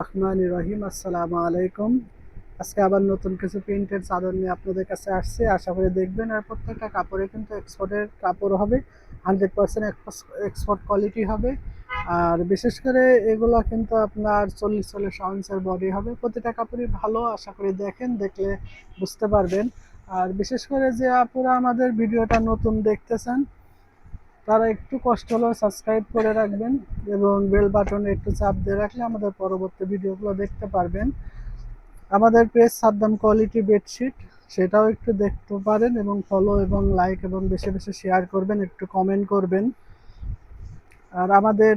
রহমান রহিম, আসসালামু আলাইকুম। আজকে আবার নতুন কিছু প্রিন্টের চাদর নিয়ে আপনাদের কাছে আসছে। আশা করি দেখবেন আর প্রত্যেকটা কাপড়ে কিন্তু এক্সপোর্টের কাপড় হবে। হান্ড্রেড পার্সেন্ট এক্সপোর্ট কোয়ালিটি হবে। আর বিশেষ করে এগুলো কিন্তু আপনার চল্লিশ চল্লিশ আউন্সের বডি হবে। প্রতিটা কাপড়ই ভালো, আশা করি দেখেন, দেখলে বুঝতে পারবেন। আর বিশেষ করে যে আপুরা আমাদের ভিডিওটা নতুন দেখতেছেন তারা একটু কষ্ট হলেও সাবস্ক্রাইব করে রাখবেন এবং বেল বাটনে একটু চাপ দিয়ে রাখলে আমাদের পরবর্তী ভিডিওগুলো দেখতে পারবেন। আমাদের পেজ সাদ্দাম কোয়ালিটি বেডশিট সেটাও একটু দেখতে পারেন এবং ফলো এবং লাইক এবং বেশি বেশি শেয়ার করবেন, একটু কমেন্ট করবেন। আর আমাদের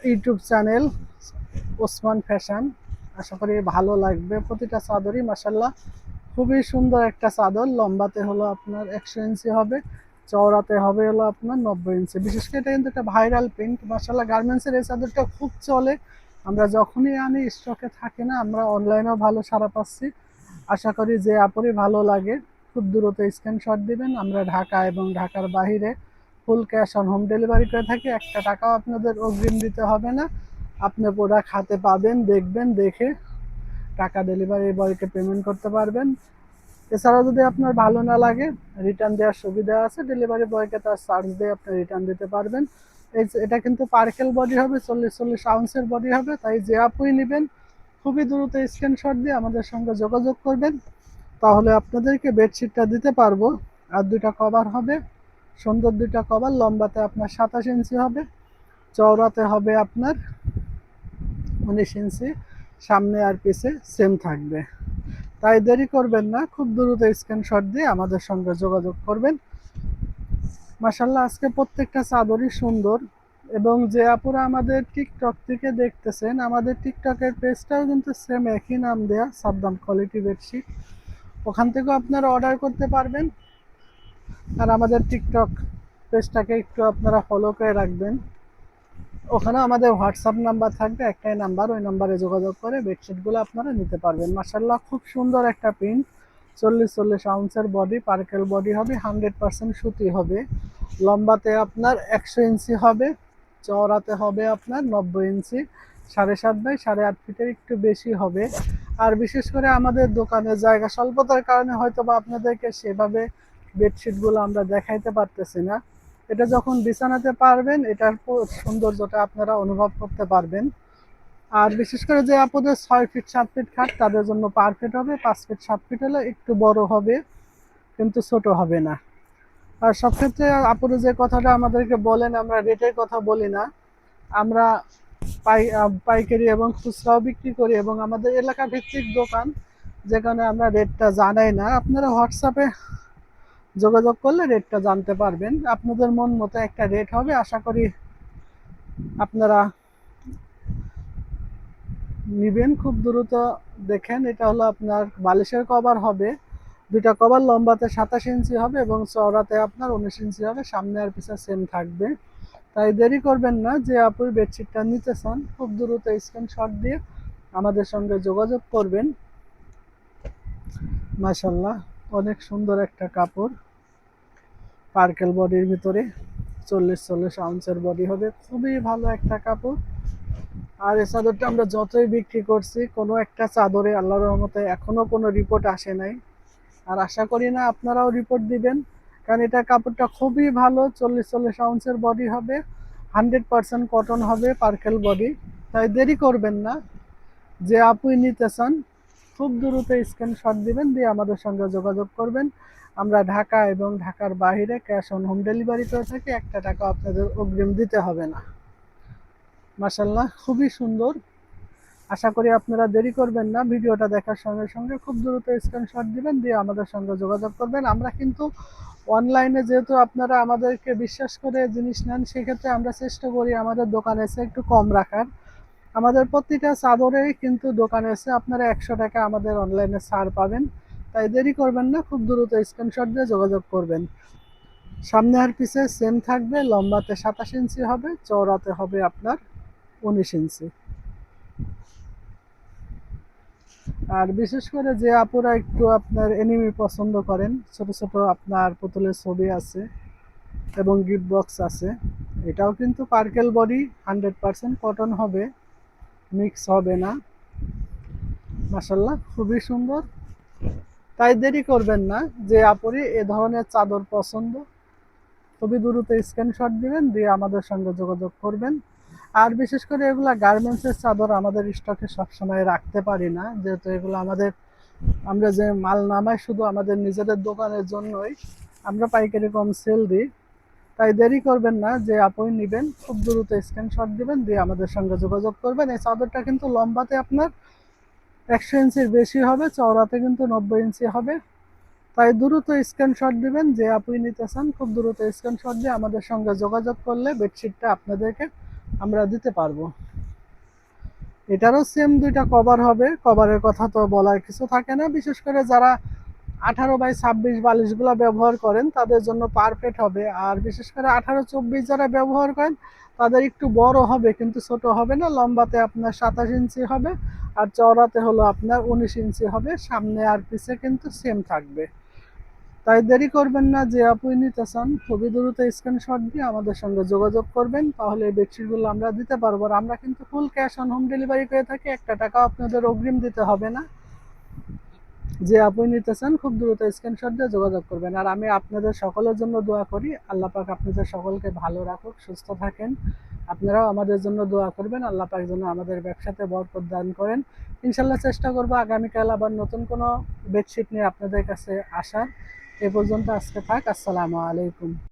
ইউটিউব চ্যানেল ওসমান ফ্যাশন, আশা করি ভালো লাগবে। প্রতিটা চাদরই মাসাল্লাহ খুবই সুন্দর একটা চাদর, লম্বাতে হলো আপনার একশো ইঞ্চি হবে। চওড়াতে হবে হলো আপনার নব্বই ইঞ্চি বিশেষ করে এটা কিন্তু একটা ভাইরাল প্রিন্ট মাসাল্লাহ গার্মেন্টসের এই চাদরটা খুব চলে। আমরা যখনই আনি স্টকে থাকে না, আমরা অনলাইনেও ভালো সারা পাচ্ছি। আশা করি যে আপরই ভালো লাগে। খুব দ্রুত স্ক্রিনশট দিবেন। আমরা ঢাকা এবং ঢাকার বাহিরে full cash on home delivery করে থাকি। একটা টাকাও আপনাদের অগ্রিম দিতে হবে না। আপনি প্রোডাক্ট হাতে পাবেন, দেখবেন, দেখে টাকা ডেলিভারি বয়কে পেমেন্ট করতে পারবেন। এছাড়াও যদি আপনার ভালো না লাগে রিটার্ন দেওয়ার সুবিধা আছে ডেলিভারি বয়কে তার চার্জ দিয়ে আপনি রিটার্ন দিতে পারবেন। এই এটা কিন্তু পার্কেল বডি হবে, চল্লিশ চল্লিশ আউন্সের বডি হবে, তাই যে আপুই নেবেন, খুবই দ্রুত স্ক্রিনশট দিয়ে আমাদের সঙ্গে যোগাযোগ করবেন। তাহলে আপনাদেরকে বেডশিটটা দিতে পারব। আর দুইটা কভার হবে, সুন্দর দুইটা কভার লম্বাতে আপনার সাতাশ ইঞ্চি হবে, চওড়াতে হবে আপনার উনিশ ইঞ্চি সামনে আর পিছে সেম থাকবে। তাই দেরি করবেন না, খুব দ্রুত স্ক্রিনশট দিয়ে আমাদের সঙ্গে যোগাযোগ করবেন। মাসাল্লাহ আজকে প্রত্যেকটা চাদরই সুন্দর এবং যে আপুরা আমাদের টিকটক থেকে দেখতেছেন, আমাদের টিকটকের পেজটাও কিন্তু সেম একই নাম দেয়া, সাদ্দাম কোয়ালিটি বেডশিট ওখান থেকেও আপনারা অর্ডার করতে পারবেন। আর আমাদের টিকটক পেজটাকে একটু আপনারা ফলো করে রাখবেন। ওখানে আমাদের হোয়াটসঅ্যাপ নাম্বার থাকবে, একটাই নাম্বার ওই নাম্বারে যোগাযোগ করে বেডশিটগুলো আপনারা নিতে পারবেন। মাসাল্লাহ খুব সুন্দর একটা প্রিন্ট চল্লিশ চল্লিশ আউন্সের বডি পার্কেল বডি হবে হান্ড্রেড পার্সেন্ট সুতি হবে। লম্বাতে আপনার একশো ইঞ্চি হবে, চওড়াতে হবে আপনার নব্বই ইঞ্চি। সাড়ে সাত বাই সাড়ে আট ফিটের একটু বেশি হবে। আর বিশেষ করে আমাদের দোকানের জায়গা স্বল্পতার কারণে হয়তো বা আপনাদেরকে সেভাবে বেডশিটগুলো আমরা দেখাইতে পারতেছি না। এটা যখন বিছানাতে পারবেন, এটার সৌন্দর্যটা আপনারা অনুভব করতে পারবেন। আর বিশেষ করে যে আপনাদের ছয় ফিট সাত ফিট খাট, তাদের জন্য পারফেক্ট হবে, পাঁচ ফিট সাত ফিট হলে একটু বড় হবে, কিন্তু ছোট হবে না। আর সব ক্ষেত্রে আপুরে যে কথাটা আমাদেরকে বলেন, আমরা রেটের কথা বলি না। আমরা পাই পাইকারি এবং খুচরাও বিক্রি করি এবং আমাদের এলাকা ভিত্তিক দোকান, যেখানে আমরা রেটটা জানাই না। আপনারা হোয়াটসঅ্যাপে যোগাযোগ করলে রেটটা জানতে পারবেন। আপনাদের মন মতো একটা রেট হবে। আশা করি আপনারা নিবেন খুব দ্রুত। দেখেন, এটা হলো আপনার বালিশের কভার হবে। দুটা কভার লম্বাতে সাতাশ ইঞ্চি হবে এবং চওড়াতে আপনার উনিশ ইঞ্চি হবে। সামনে আর পিছে সেম থাকবে। তাই দেরি করবেন না যে আপুর বেডশিটটা নিতে চান খুব দ্রুত স্ক্রিনশট দিয়ে আমাদের সঙ্গে যোগাযোগ করবেন। মাশাল্লাহ অনেক সুন্দর একটা কাপড়। পার্কেল বডির ভিতরে চল্লিশ চল্লিশ আউন্সের বডি হবে, খুবই ভালো একটা কাপড়। আর এই চাদরটা আমরা যতই বিক্রি করছি, কোনো একটা চাদরে আল্লাহর রহমতে এখনও কোনো রিপোর্ট আসে নাই। আর আশা করি না আপনারাও রিপোর্ট দিবেন, কারণ এটা কাপড়টা খুবই ভালো, চল্লিশ চল্লিশ আউন্সের বডি হবে হান্ড্রেড পার্সেন্ট কটন হবে পার্কেল বডি। তাই দেরি করবেন না, যে আপুই নিতে চান খুব দ্রুত স্ক্রিনশট দিবেন, দিয়ে আমাদের সঙ্গে যোগাযোগ করবেন। আমরা ঢাকা এবং ঢাকার বাইরে ক্যাশ অন হোম ডেলিভারি করে থাকি, একটা টাকা আপনাদের অগ্রিম দিতে হবে না। মাসাল্লাহ খুবই সুন্দর। আশা করি আপনারা দেরি করবেন না, ভিডিওটা দেখার সঙ্গে সঙ্গে খুব দ্রুত স্ক্রিনশট দিবেন, দিয়ে আমাদের সঙ্গে যোগাযোগ করবেন। আমরা কিন্তু অনলাইনে যেহেতু আপনারা আমাদেরকে বিশ্বাস করে জিনিস নেন, সেক্ষেত্রে আমরা চেষ্টা করি আমাদের দোকানে এসে একটু কম রাখার। আমাদের প্রতিটা চাদরেই কিন্তু দোকানে এসে আপনারা একশো টাকা আমাদের অনলাইনে ছাড় পাবেন। তাই দেরি করবেন না, খুব দ্রুত স্ক্রিনশট দিয়ে যোগাযোগ করবেন। সামনে আর পিছে সেম থাকবে, লম্বাতে সাতাশ ইঞ্চি হবে, চওড়াতে হবে আপনার উনিশ ইঞ্চি। আর বিশেষ করে যে আপুরা একটু আপনার এনিমি পছন্দ করেন, ছোট ছোট আপনার পুতুলের ছবি আছে এবং গিফট বক্স আছে, এটাও কিন্তু percale body hundred percent cotton হবে। মিক্স হবে না। মাসাল্লাহ খুবই সুন্দর। তাই দেরি করবেন না যে আপরি এ ধরনের চাদর পছন্দ। খুবই দ্রুত স্ক্রিনশট দিবেন, দিয়ে আমাদের সঙ্গে যোগাযোগ করবেন। আর বিশেষ করে এগুলা গার্মেন্টসের চাদর আমাদের স্টকে সবসময় রাখতে পারি না। যেহেতু এগুলো আমাদের, আমরা যে মাল নামাই শুধু আমাদের নিজেদের দোকানের জন্যই, আমরা পাইকারি কম সেল দিই। তাই দেরি করবেন না যে আপনি নেবেন, খুব দ্রুত স্ক্রিনশট দিবেন, দিয়ে আমাদের সঙ্গে যোগাযোগ করবেন। এই চাদরটা কিন্তু লম্বাতে আপনার একশো ইঞ্চির বেশি হবে, চওড়াতে কিন্তু নব্বই ইঞ্চি হবে। তাই দ্রুত স্ক্রিনশট দিবেন, যে আপনি নিতে চান, খুব দ্রুত স্ক্রিনশট দিয়ে আমাদের সঙ্গে যোগাযোগ করলে বেডশিটটা আপনাদেরকে আমরা দিতে পারব। এটারও সেম দুইটা কভার হবে। কভারের কথা তো বলার কিছু থাকে না। বিশেষ করে যারা আঠারো বাই ছাব্বিশ বালিশগুলো ব্যবহার করেন, তাদের জন্য পারফেক্ট হবে। আর বিশেষ করে আঠারো চব্বিশ যারা ব্যবহার করেন, তাদের একটু বড় হবে, কিন্তু ছোট হবে না। লম্বাতে আপনার সাতাশ ইঞ্চি হবে, আর চওড়াতে হলো আপনার উনিশ ইঞ্চি হবে। সামনে আর পিছে কিন্তু সেম থাকবে। তাই দেরি করবেন না, যে আপনি নিতে চান, খুবই দ্রুত স্ক্রিনশট দিয়ে আমাদের সঙ্গে যোগাযোগ করবেন। তাহলে এই বেডশিটগুলো আমরা দিতে পারব। আর আমরা কিন্তু full cash on home delivery করে থাকি। একটা টাকা আপনাদের অগ্রিম দিতে হবে না। যে আপনি নিতে চান খুব দ্রুত স্ক্রিনশট দিয়ে যোগাযোগ করবেন। আর আমি আপনাদের সকলের জন্য দোয়া করি। আল্লাহ পাক আপনাদের সকলকে ভালো রাখুক, সুস্থ থাকেন। আপনারাও আমাদের জন্য দোয়া করবেন। আল্লাহ পাক যেন আমাদের ব্যবসাতে বরকত দান করেন। ইনশাল্লাহ চেষ্টা করব আগামীকাল আবার নতুন কোনো বেডশিট নিয়ে আপনাদের কাছে আসার। এ পর্যন্ত আজকে থাক। আসসালামু আলাইকুম।